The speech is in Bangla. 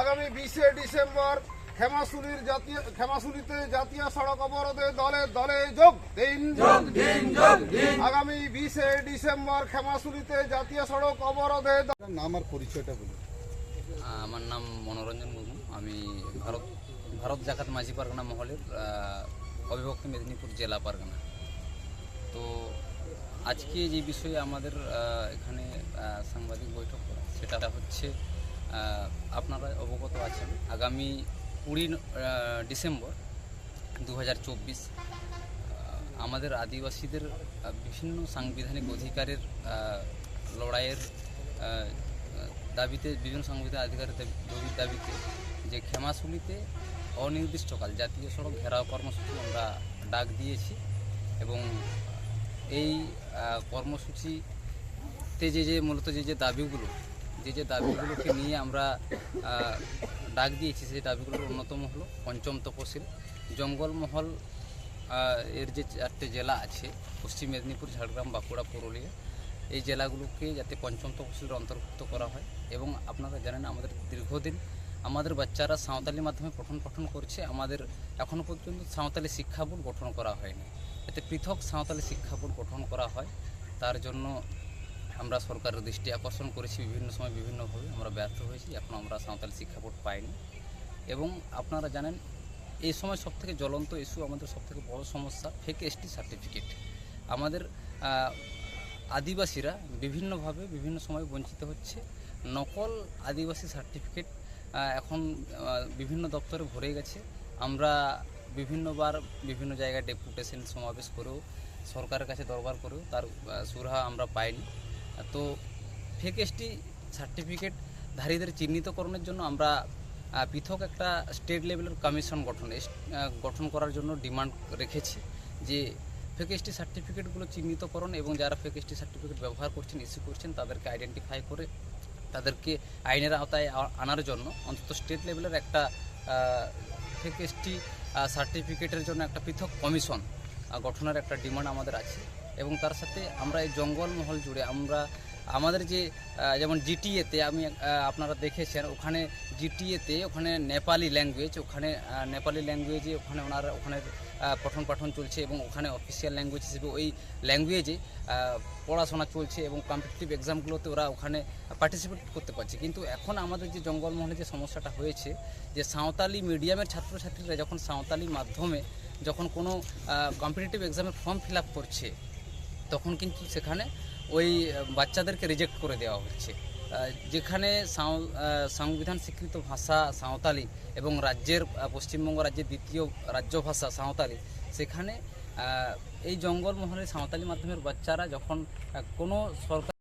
আগামী বিশে ডিসেম্বর ক্ষেমাশুলির জাতীয় ক্ষেমাশুলিতে জাতীয় সড়ক অবরোধে দলে দলে যোগ দিন। আগামী বিশে ডিসেম্বর ক্ষেমাশুলিতে জাতীয় সড়ক অবরোধে নাম আর পরিচয়টা বলুন। আমার নাম মনোরঞ্জন মুর্মু আমি ভারত ভারত জাকাত মাঝি পারগানা মহলের অবিভক্ত মেদিনীপুর জেলা পারগানা। তো আজকে যে বিষয়ে আমাদের এখানে সাংবাদিক বৈঠক সেটা হচ্ছে আপনারা অবগত আছেন, আগামী কুড়ি ডিসেম্বর দু হাজার চব্বিশ আমাদের আদিবাসীদের বিভিন্ন সাংবিধানিক অধিকারের লড়াইয়ের দাবিতে, বিভিন্ন সাংবিধানিক অধিকারের দাবিতে যে ক্ষেমাশুলিতে অনির্দিষ্টকাল জাতীয় সড়ক ঘেরাও কর্মসূচি আমরা ডাক দিয়েছি এবং এই কর্মসূচিতে যে যে, মূলত যে যে দাবিগুলো যে যে দাবিগুলোকে নিয়ে আমরা ডাক দিয়েছি, সেই দাবিগুলোর অন্যতম হলো পঞ্চম তপশিল। জঙ্গলমহল এর যে চারটে জেলা আছে, পশ্চিম মেদিনীপুর, ঝাড়গ্রাম, বাঁকুড়া, পুরুলিয়া, এই জেলাগুলোকে যাতে পঞ্চম তফসিলের অন্তর্ভুক্ত করা হয় এবং আপনারা জানেন আমাদের দীর্ঘদিন আমাদের বাচ্চারা সাঁওতালি মাধ্যমে পঠন পঠন করছে, আমাদের এখনও পর্যন্ত সাঁওতালি শিক্ষা বোর্ড গঠন করা হয়নি। এতে পৃথক সাঁওতালি শিক্ষা বোর্ড গঠন করা হয়, তার জন্য আমরা সরকারের দৃষ্টি আকর্ষণ করেছি বিভিন্ন সময় বিভিন্নভাবে। আমরা ব্যর্থ হয়েছি এখন আমরা সাঁওতালি শিক্ষা বোর্ড পাইনি। এবং আপনারা জানেন, এই সময় সবথেকে জ্বলন্ত ইস্যু আমাদের সবথেকে বড় সমস্যা ফেক এসটি সার্টিফিকেট আমাদের আদিবাসীরা বিভিন্নভাবে বিভিন্ন সময় বঞ্চিত হচ্ছে। নকল আদিবাসী সার্টিফিকেট এখন বিভিন্ন দপ্তরে ভরে গেছে। আমরা বিভিন্নবার বিভিন্ন জায়গায় ডেপুটেশন সমাবেশ করেও, সরকারের কাছে দরবার করেও তার সুরাহা আমরা পাইনি। তো ফেক এসটি সার্টিফিকেট ধারীদের চিহ্নিতকরণের জন্য আমরা পৃথক একটা স্টেট লেভেলের কমিশন গঠন গঠন করার জন্য ডিমান্ড রেখেছি যে ফেক এসটি সার্টিফিকেটগুলো চিহ্নিতকরণ এবং যারা ফেক এসটি সার্টিফিকেট ব্যবহার করছেন ইস্যু করছেন, তাদেরকে আইডেন্টিফাই করে তাদেরকে আইনের আওতায় আনার জন্য অন্তত স্টেট লেভেলের একটা ফেক এসটি সার্টিফিকেটের জন্য একটা পৃথক কমিশন গঠনের একটা ডিমান্ড আমাদের আছে। এবং তার সাথে আমরা এই জঙ্গলমহল জুড়ে আমরা, আমাদের যে যেমন জিটিএতে আমি আপনারা দেখেছেন, ওখানে জিটিএতে ওখানে নেপালি ল্যাঙ্গুয়েজ ওখানে নেপালি ল্যাঙ্গুয়েজে ওখানে ওনারা, ওখানে পঠন পাঠন চলছে এবং ওখানে অফিসিয়াল ল্যাঙ্গুয়েজ হিসেবে ওই ল্যাঙ্গুয়েজে পড়াশোনা চলছে এবং কম্পিটিটিভ এক্সামগুলোতে ওরা ওখানে পার্টিসিপেট করতে পারছে। কিন্তু এখন আমাদের যে জঙ্গলমহলে যে সমস্যাটা হয়েছে, যে সাঁওতালি মিডিয়ামের ছাত্রছাত্রীরা যখন সাঁওতালি মাধ্যমে যখন কোনো কম্পিটিটিভ এক্সামের ফর্ম ফিল করছে তখন কিন্তু সেখানে ওই বাচ্চাদেরকে রিজেক্ট করে দেওয়া হচ্ছে। যেখানে সংবিধান স্বীকৃত ভাষা সাঁওতালি এবং রাজ্যের পশ্চিমবঙ্গ রাজ্যের দ্বিতীয় রাজ্য ভাষা সাঁওতালি, সেখানে এই জঙ্গলমহলে সাঁওতালি মাধ্যমের বাচ্চারা যখন কোনো সরকার